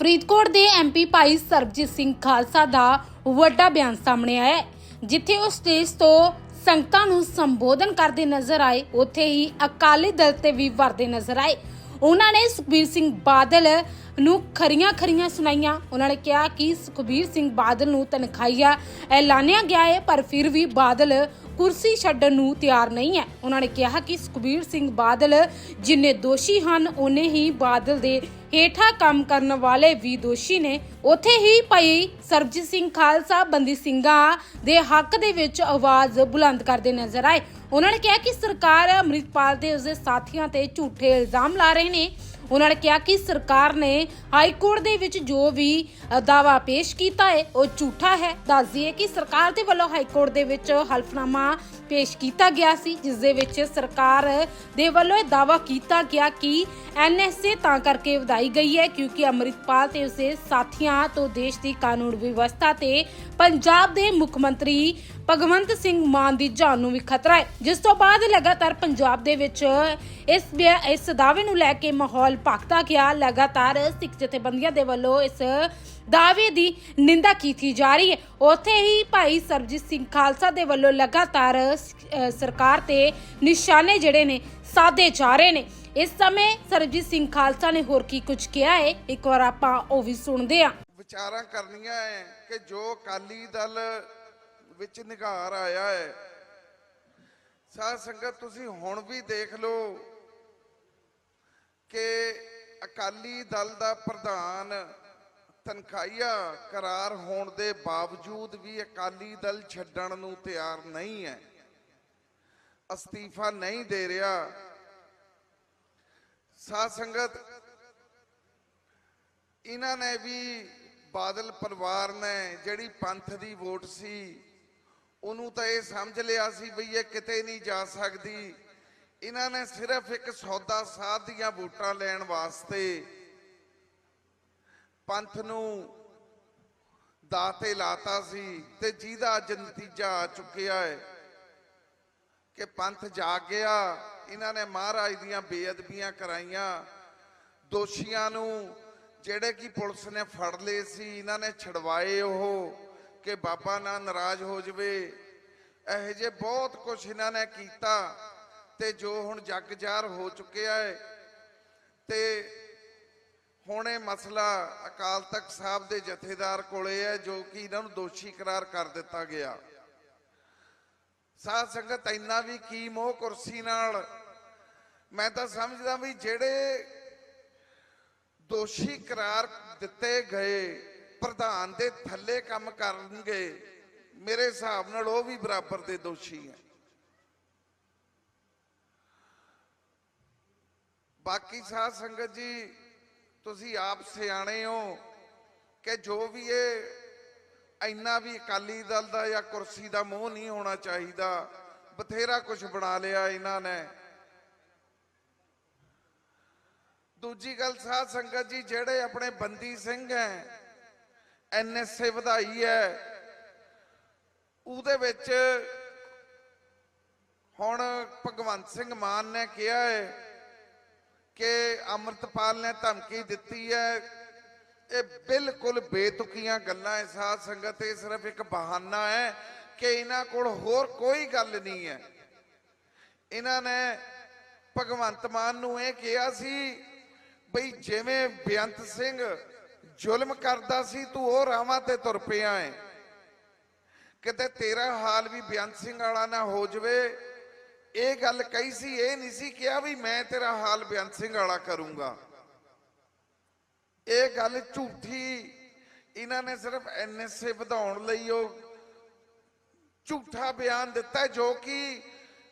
ਫਰੀਦਕੋਟ ਦੇ ਐਮਪੀ ਭਾਈ ਸਰਬਜੀਤ ਸਿੰਘ ਖਾਲਸਾ ਦਾ ਵੱਡਾ ਬਿਆਨ ਸਾਹਮਣੇ ਆਇਆ ਹੈ, ਜਿੱਥੇ ਉਹ ਸਟੇਜ ਤੋਂ ਸੰਗਤਾਂ ਨੂੰ ਸੰਬੋਧਨ ਕਰਦੇ ਨਜ਼ਰ ਆਏ, ਉੱਥੇ ਹੀ ਅਕਾਲੀ ਦਲ ਤੇ ਵੀ ਵਰਦੇ ਨਜ਼ਰ ਆਏ। ਉਹਨਾਂ ਨੇ ਸੁਖਬੀਰ ਸਿੰਘ ਬਾਦਲ ਨੂੰ ਖਰੀਆਂ ਖਰੀਆਂ ਸੁਣਾਈਆਂ। ਉਹਨਾਂ ਨੇ ਕਿਹਾ ਕਿ ਸੁਖਬੀਰ ਸਿੰਘ ਬਾਦਲ ਨੂੰ ਤਨਖਾਹੀਆ ਐਲਾਨਿਆ ਗਿਆ ਹੈ, ਪਰ ਫਿਰ ਵੀ ਬਾਦਲ ਕੁਰਸੀ ਛੱਡਣ ਨੂੰ ਤਿਆਰ ਨਹੀਂ ਹੈ। ਉਹਨਾਂ ਨੇ ਕਿਹਾ ਕਿ ਸੁਖਬੀਰ ਸਿੰਘ ਬਾਦਲ ਜਿੰਨੇ ਦੋਸ਼ੀ ਹਨ, ਉਹਨੇ ਹੀ ਬਾਦਲ ਦੇ ਹੇਠਾਂ ਕੰਮ ਕਰਨ ਵਾਲੇ ਵੀ ਦੋਸ਼ੀ ਨੇ। ਉੱਥੇ ਹੀ ਭਾਈ ਸਰਬਜੀਤ ਸਿੰਘ ਖਾਲਸਾ ਬੰਦੀ ਸਿੰਘਾਂ ਦੇ ਹੱਕ ਦੇ ਵਿੱਚ ਆਵਾਜ਼ ਬੁਲੰਦ ਕਰਦੇ ਨਜ਼ਰ ਆਏ। ਉਹਨਾਂ ਨੇ ਕਿਹਾ ਕਿ ਸਰਕਾਰ ਅੰਮ੍ਰਿਤਪਾਲ ਤੇ ਉਸਦੇ ਸਾਥੀਆਂ ਤੇ ਝੂਠੇ ਇਲਜ਼ਾਮ ਲਾ ਰਹੇ ਨੇ। ਉਹਨਾਂ ਨੇ ਕਿਹਾ ਕਿ ਸਰਕਾਰ ਨੇ ਹਾਈ ਕੋਰਟ ਦੇ ਵਿੱਚ ਜੋ ਵੀ ਅ, ਪੇਸ਼ ਕੀਤਾ ਹੈ ਉਹ ਝੂਠਾ ਹੈ। ਦੱਸ ਦਈਏ ਕਿ ਸਰਕਾਰ ਦੇ ਵੱਲੋਂ ਹਾਈ ਕੋਰਟ ਦੇ ਵਿੱਚ ਹਲਫਨਾਮਾ ਪੇਸ਼ ਕੀਤਾ ਗਿਆ ਸੀ ਜਿਸ ਦੇ ਵਿੱਚ ਸਰਕਾਰ ਦੇ ਵੱਲੋਂ ਇਹ ਦਾਅਵਾ ਕੀਤਾ ਗਿਆ ਕਿ ਐਨਐਸਏ ਤਾਂ ਕਰਕੇ ਵਧਾਈ ਗਈ ਹੈ ਕਿਉਂਕਿ ਅੰਮ੍ਰਿਤਪਾਲ ਤੇ ਉਸਦੇ ਸਾਥੀਆਂ ਤੋਂ ਦੇਸ਼ ਦੀ ਕਾਨੂੰਨ ਵਿਵਸਥਾ ਤੇ ਪੰਜਾਬ ਦੇ ਮੁੱਖ ਮੰਤਰੀ ਭਗਵੰਤ ਸਿੰਘ ਮਾਨ ਦੀ ਜਾਨ ਨੂੰ ਵੀ ਖਤਰਾ ਹੈ। ਜਿਸ ਤੋਂ ਬਾਅਦ ਲਗਾਤਾਰ ਪੰਜਾਬ ਦੇ ਵਿੱਚ ਇਸ ਇਸ ਦਾਅਵੇ ਨੂੰ ਲੈ ਕੇ ਮਾਹੌਲ ਭਖਦਾ ਗਿਆ। ਲਗਾਤਾਰ ਸਿੱਖ ਜਥੇਬੰਦੀਆਂ ਦੇ ਵੱਲੋਂ ਇਸ ਦਾਅਵੇ ਦੀ ਨਿੰਦਾ ਕੀਤੀ ਜਾ ਰਹੀ ਹੈ। ਉੱਥੇ ਹੀ ਭਾਈ ਸਰਬਜੀਤ ਸਿੰਘ ਖਾਲਸਾ ਦੇ ਵੱਲੋਂ ਲਗਾਤਾਰ ਸਰਕਾਰ ਤੇ ਨਿਸ਼ਾਨੇ ਜਿਹੜੇ ਨੇ ਸਾਦੇ ਜਾ ਰਹੇ ਨੇ। ਇਸ ਸਮੇਂ ਸਰਬਜੀਤ ਸਿੰਘ ਖਾਲਸਾ ਨੇ ਹੋਰ ਕੀ ਕੁਝ ਕਿਹਾ ਹੈ? ਇੱਕ ਵਾਰ ਆਪਾਂ ਉਹ ਵੀ ਸੁਣਦੇ ਹਾਂ। ਵਿਚਾਰਾਂ ਕਰਨੀਆਂ ਹੈ ਕਿ ਜੋ ਅਕਾਲੀ ਦਲ ਵਿੱਚ ਨਿਗਾਰ ਆਇਆ ਹੈ। ਸਾਧ ਸੰਗਤ, ਤੁਸੀਂ ਹੁਣ ਵੀ ਦੇਖ ਲਓ ਕਿ ਅਕਾਲੀ ਦਲ ਦਾ ਪ੍ਰਧਾਨ ਤਨਖਾਹੀਆ ਕਰਾਰ ਹੋਣ ਦੇ ਬਾਵਜੂਦ ਵੀ ਅਕਾਲੀ ਦਲ ਛੱਡਣ ਨੂੰ ਤਿਆਰ ਨਹੀਂ ਹੈ। ਅਸਤੀਫਾ ਨਹੀਂ ਦੇ ਰਿਹਾ। ਸਾਧ ਸੰਗਤ, ਇਹਨਾਂ ਨੇ ਵੀ ਬਾਦਲ ਪਰਿਵਾਰ ਨੇ ਜਿਹੜੀ ਪੰਥ ਦੀ ਵੋਟ ਸੀ, ਉਹਨੂੰ ਤਾਂ ਇਹ ਸਮਝ ਲਿਆ ਸੀ ਵੀ ਇਹ ਕਿਤੇ ਨਹੀਂ ਜਾ ਸਕਦੀ। ਇਹਨਾਂ ਨੇ ਸਿਰਫ ਇੱਕ ਸੌਦਾ ਸਾਧ ਦੀਆਂ ਵੋਟਾਂ ਲੈਣ ਵਾਸਤੇ ਪੰਥ ਨੂੰ ਦਾਤੇ ਲਾਤਾ ਸੀ ਤੇ ਜਿਹਦਾ ਅੱਜ ਨਤੀਜਾ ਆ ਚੁੱਕਿਆ ਹੈ। ਕਿ ਪੰਥ ਜਾਗ ਗਿਆ, ਇਹਨਾਂ ਨੇ ਮਹਾਰਾਜ ਦੀਆਂ ਬੇਅਦਬੀਆਂ ਕਰਾਈਆਂ। ਦੋਸ਼ੀਆਂ ਨੂੰ ਜਿਹੜੇ ਕਿ ਪੁਲਿਸ ਨੇ ਫੜ ਲਏ ਸੀ, ਇਹਨਾਂ ਨੇ ਛਡਵਾਏ ਉਹ ਕਿ ਬਾਬਾ ਨਾ ਨਾਰਾਜ਼ ਹੋ ਜਵੇ। ਇਹੋ ਜੇ ਬਹੁਤ ਕੁਝ ਇਹਨਾਂ ਨੇ ਕੀਤਾ ਤੇ ਜੋ ਹੁਣ ਜੱਗ ਜਾਰ ਹੋ ਚੁੱਕਿਆ ਹੈ। ਤੇ ਹੁਣ ਇਹ ਮਸਲਾ ਅਕਾਲ ਤਖਤ ਸਾਹਿਬ ਦੇ ਜਥੇਦਾਰ ਕੋਲੇ ਹੈ, ਜੋ ਕਿ ਇਹਨਾਂ ਨੂੰ ਦੋਸ਼ੀ ਕਰਾਰ ਕਰ ਦਿੱਤਾ ਗਿਆ। ਸਾਧ ਸੰਗਤ, ਇੰਨਾ ਵੀ ਕੀ ਮੋਹ ਕੁਰਸੀ ਨਾਲ। ਮੈਂ ਤਾਂ ਸਮਝਦਾ ਵੀ ਜਿਹੜੇ ਦੋਸ਼ੀ ਕਰਾਰ ਦਿੱਤੇ ਗਏ, ਪ੍ਰਧਾਨ ਦੇ ਥੱਲੇ ਕੰਮ ਕਰਨਗੇ, ਮੇਰੇ ਹਿਸਾਬ ਨਾਲ ਉਹ ਵੀ ਬਰਾਬਰ ਦੇ ਦੋਸ਼ੀ ਹੈ। ਬਾਕੀ ਸਾਧ ਸੰਗਤ ਜੀ, ਤੁਸੀਂ ਆਪ ਸਿਆਣੇ ਹੋ ਕਿ ਜੋ ਵੀ ਇਹ ਇੰਨਾ ਵੀ ਅਕਾਲੀ ਦਲ ਦਾ ਜਾਂ ਕੁਰਸੀ ਦਾ ਮੋਹ ਨਹੀਂ ਹੋਣਾ ਚਾਹੀਦਾ। ਬਥੇਰਾ ਕੁਝ ਬਣਾ ਲਿਆ ਇਹਨਾਂ ਨੇ। ਦੂਜੀ ਗੱਲ, ਸਾਧ ਸੰਗਤ ਜੀ, ਜਿਹੜੇ ਆਪਣੇ ਬੰਦੀ ਸਿੰਘ ਹੈ ਐਨਐਸਏ ਵਧਾਈ ਹੈ, ਉਹਦੇ ਵਿੱਚ ਹੁਣ ਭਗਵੰਤ ਸਿੰਘ ਮਾਨ ਨੇ ਕਿਹਾ ਹੈ ਕਿ ਅਮਰਤਪਾਲ ਨੇ ਧਮਕੀ ਦਿੱਤੀ ਹੈ ਇਹ ਬਿਲਕੁਲ ਬੇਤੁਕੀਆਂ ਗੱਲਾਂ ਹੈ ਸਾਧ ਸੰਗਤ, ਇਹ ਸਿਰਫ ਇੱਕ ਬਹਾਨਾ ਹੈ ਕਿ ਇਹਨਾਂ ਕੋਲ ਹੋਰ ਕੋਈ ਗੱਲ ਨਹੀਂ ਹੈ। ਇਹਨਾਂ ਨੇ ਭਗਵੰਤ ਮਾਨ ਨੂੰ ਇਹ ਕਿਹਾ ਸੀ ਬਈ ਜਿਵੇਂ ਬੇਅੰਤ ਸਿੰਘ ਜ਼ੁਲਮ ਕਰਦਾ ਸੀ, ਤੂੰ ਉਹ ਰਾਵਾਂ ਤੇ ਤੁਰ ਪਿਆ ਹੈ ਕਿਤੇ ਤੇਰਾ ਹਾਲ ਵੀ ਬੇਅੰਤ ਸਿੰਘ ਵਾਲਾ ਨਾ ਹੋ ਜਵੇ। ਇਹ ਗੱਲ ਕਹੀ ਸੀ, ਇਹ ਨਹੀਂ ਸੀ ਕਿਹਾ ਵੀ ਮੈਂ ਤੇਰਾ ਹਾਲ ਬੇਅੰਤ ਸਿੰਘ ਵਾਲਾ ਕਰੂੰਗਾ। ਇਹ ਗੱਲ ਝੂਠੀ। ਇਹਨਾਂ ਨੇ ਸਿਰਫ ਐਨਐਸਏ ਵਧਾਉਣ ਲਈ ਉਹ ਝੂਠਾ ਬਿਆਨ ਦਿੱਤਾ ਜੋ ਕਿ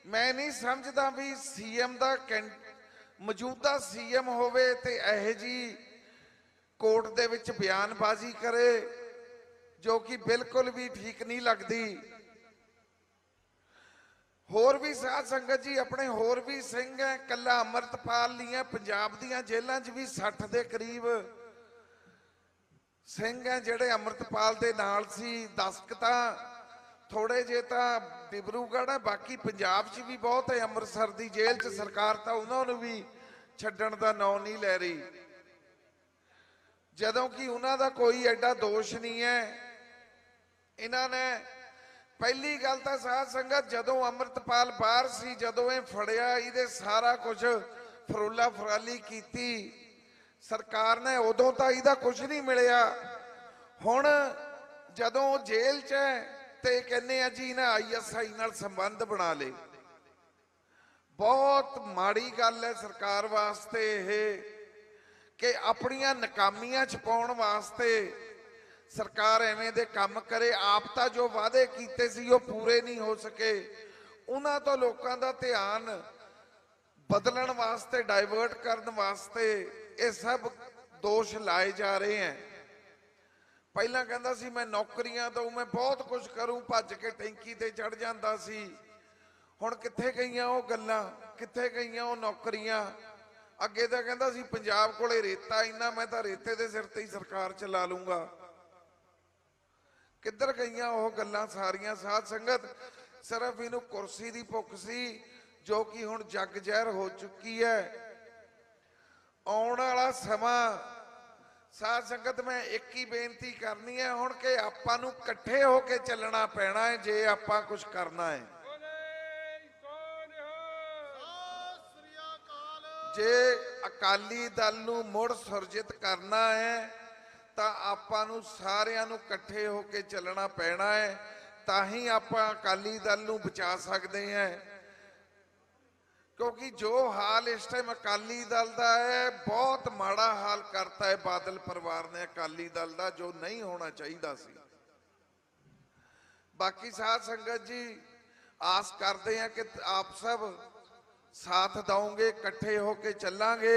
ਮੈਂ ਨਹੀਂ ਸਮਝਦਾ ਵੀ ਸੀਐਮ ਦਾ ਕੈਂ- ਮੌਜੂਦਾ ਸੀਐਮ ਹੋਵੇ ਤੇ ਇਹ ਜੀ ਕੋਰਟ ਦੇ ਵਿੱਚ ਬਿਆਨਬਾਜ਼ੀ ਕਰੇ, ਜੋ ਕਿ ਬਿਲਕੁਲ ਵੀ ਠੀਕ ਨਹੀਂ ਲੱਗਦੀ। ਹੋਰ ਵੀ ਸਾਧ ਸੰਗਤ ਜੀ, ਆਪਣੇ ਹੋਰ ਵੀ ਸਿੰਘ ਹੈ, ਕੱਲਾ ਅਮਰਤਪਾਲ ਨਹੀਂ ਹੈ ਪੰਜਾਬ ਦੀਆਂ ਜੇਲ੍ਹਾਂ 'ਚ ਵੀ 60 ਦੇ ਕਰੀਬ ਸਿੰਘ ਹੈ ਜਿਹੜੇ ਅਮਰਤਪਾਲ ਦੇ ਨਾਲ ਸੀ ਦਸਕ ਤਾਂ ਥੋੜੇ ਜੇ ਤਾਂ ਡਿਬਰੂਗੜ੍ਹ ਹੈ, ਬਾਕੀ ਪੰਜਾਬ 'ਚ ਵੀ ਬਹੁਤ ਹੈ, ਅੰਮ੍ਰਿਤਸਰ ਦੀ ਜੇਲ੍ਹ 'ਚ ਸਰਕਾਰ ਤਾਂ ਉਹਨਾਂ ਨੂੰ ਵੀ ਛੱਡਣ ਦਾ ਨਾਂ ਨਹੀਂ ਲੈ ਰਹੀ। ਜਦੋਂ ਕਿ ਉਹਨਾਂ ਦਾ ਕੋਈ ਐਡਾ ਦੋਸ਼ ਨਹੀਂ ਹੈ, ਇਹਨਾਂ ਨੇ ਪਹਿਲੀ ਗੱਲ ਤਾਂ ਸਾਧ ਸੰਗਤ ਜਦੋਂ ਅੰਮ੍ਰਿਤਪਾਲ ਬਾਹਰ ਸੀ, ਜਦੋਂ ਇਹ ਫੜਿਆ, ਇਹਦੇ ਸਾਰਾ ਕੁਝ ਫਰੋਲਾ ਫਰਾਲੀ ਕੀਤੀ। ਸਰਕਾਰ ਨੇ ਉਦੋਂ ਤਾਂ ਇਹਦਾ ਕੁਝ ਨਹੀਂ ਮਿਲਿਆ। ਹੁਣ ਜਦੋਂ ਉਹ ਜੇਲ੍ਹ 'ਚ ਹੈ ਤੇ ਕਹਿੰਦੇ ਆ ਜੀ ਨਾ ਆਈਐਸਆਈ ਨਾਲ ਸੰਬੰਧ ਬਣਾ ਲੇ ਬਹੁਤ ਮਾੜੀ ਗੱਲ ਹੈ ਸਰਕਾਰ ਵਾਸਤੇ ਇਹ ਕਿ ਆਪਣੀਆਂ ਨਕਾਮੀਆਂ ਛਪਾਉਣ ਵਾਸਤੇ ਸਰਕਾਰ ਐਵੇਂ ਦੇ ਕੰਮ ਕਰੇ। ਆਪ ਤਾਂ ਜੋ ਵਾਅਦੇ ਕੀਤੇ ਸੀ ਉਹ ਪੂਰੇ ਨਹੀਂ ਹੋ ਸਕੇ। ਉਹਨਾਂ ਤੋਂ ਲੋਕਾਂ ਦਾ ਧਿਆਨ ਬਦਲਣ ਵਾਸਤੇ ਡਾਇਵਰਟ ਕਰਨ ਵਾਸਤੇ ਇਹ ਸਭ ਦੋਸ਼ ਲਾਏ ਜਾ ਰਹੇ ਹੈ। ਪਹਿਲਾਂ ਕਹਿੰਦਾ ਸੀ, ਮੈਂ ਨੌਕਰੀਆਂ ਦਊ ਮੈਂ ਬਹੁਤ ਕੁਝ ਕਰੂੰ, ਭੱਜ ਕੇ ਟੈਂਕੀ ਤੇ ਚੜ ਜਾਂਦਾ ਸੀ। ਹੁਣ ਕਿੱਥੇ ਗਈਆਂ ਉਹ ਗੱਲਾਂ, ਕਿੱਥੇ ਗਈਆਂ ਉਹ ਨੌਕਰੀਆਂ? ਅੱਗੇ ਤਾਂ ਕਹਿੰਦਾ ਸੀ, ਪੰਜਾਬ ਕੋਲੇ ਰੇਤਾ ਇੰਨਾ, ਮੈਂ ਤਾਂ ਰੇਤੇ ਦੇ ਸਿਰ ਤੇ ਹੀ ਸਰਕਾਰ ਚਲਾ ਲੂੰਗਾ। ਕਿੱਧਰ ਗਈਆਂ ਉਹ ਗੱਲਾਂ ਸਾਰੀਆਂ? ਸਾਧ ਸੰਗਤ, ਸਿਰਫ ਇਹਨੂੰ ਕੁਰਸੀ ਦੀ ਭੁੱਖ ਸੀ। ਜੋ ਕਿ ਹੁਣ ਜੱਗ ਜ਼ਹਿਰ ਹੋ ਚੁੱਕੀ ਹੈ। ਆਉਣ ਵਾਲਾ ਸਮਾਂ, ਸਾਧ ਸੰਗਤ, ਮੈਂ ਇੱਕ ਹੀ ਬੇਨਤੀ ਕਰਨੀ ਹੈ ਹੁਣ ਕਿ ਆਪਾਂ ਨੂੰ ਇਕੱਠੇ ਹੋ ਕੇ ਚੱਲਣਾ ਪੈਣਾ ਹੈ, ਜੇ ਆਪਾਂ ਕੁਝ ਕਰਨਾ ਹੈ। ਜੇ ਅਕਾਲੀ ਦਲ ਨੂੰ ਮੁੜ ਸੁਰਜਿਤ ਕਰਨਾ ਹੈ, ਤਾਂ ਆਪਾਂ ਨੂੰ ਸਾਰਿਆਂ ਨੂੰ ਇਕੱਠੇ ਹੋ ਕੇ ਚੱਲਣਾ ਪੈਣਾ ਹੈ, ਤਾਂ ਹੀ ਆਪਾਂ ਅਕਾਲੀ ਦਲ ਨੂੰ ਬਚਾ ਸਕਦੇ ਹਾਂ। ਕਿਉਂਕਿ ਜੋ ਹਾਲ ਇਸ ਟਾਈਮ ਅਕਾਲੀ ਦਲ ਦਾ ਹੈ, ਬਹੁਤ ਮਾੜਾ ਹਾਲ ਕਰਤਾ ਹੈ ਬਾਦਲ ਪਰਿਵਾਰ ਨੇ ਅਕਾਲੀ ਦਲ ਦਾ, ਜੋ ਨਹੀਂ ਹੋਣਾ ਚਾਹੀਦਾ ਸੀ। ਬਾਕੀ ਸਾਧ ਸੰਗਤ ਜੀ, ਆਸ ਕਰਦੇ ਹਾਂ ਕਿ ਆਪ ਸਭ ਸਾਥ ਦਵੋਗੇ, ਇਕੱਠੇ ਹੋ ਕੇ ਚੱਲਾਂਗੇ।